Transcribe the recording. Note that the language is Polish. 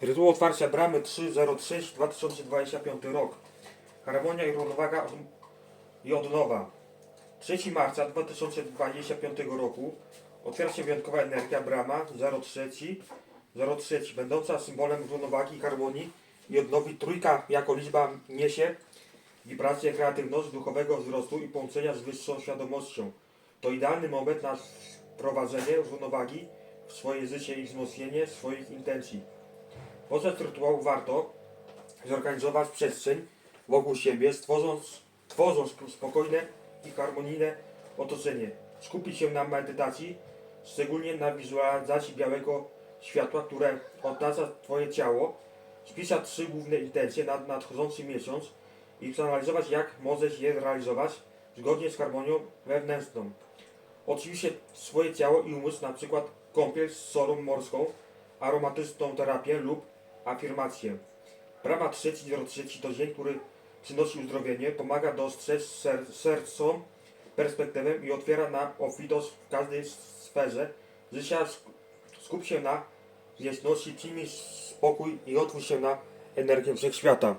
Rytuał otwarcia bramy 306 2025 rok. Harmonia i równowaga i od nowa. 3 marca 2025 roku otwiera się wyjątkowa energia brama 03 03 będąca symbolem równowagi harmonii i odnowi trójka jako liczba niesie wibrację kreatywność duchowego wzrostu i połączenia z wyższą świadomością. To idealny moment na wprowadzenie równowagi w swoje życie i wzmocnienie swoich intencji. Podczas rytuału warto zorganizować przestrzeń wokół siebie, stworząc, tworząc spokojne i harmonijne otoczenie. Skupić się na medytacji, szczególnie na wizualizacji białego światła, które otacza Twoje ciało. Spisać trzy główne intencje na nadchodzący miesiąc i przeanalizować, jak możesz je realizować zgodnie z harmonią wewnętrzną. Oczywiście swoje ciało i umysł, na przykład kąpiel z solą morską, aromatyczną terapię lub afirmację. Brama trzeci do trzeci to dzień, który przynosi uzdrowienie, pomaga dostrzec ser perspektywę i otwiera na obfitość w każdej sferze życia. Sk- Skup się na jasności, przyjmij spokój i otwórz się na energię wszechświata.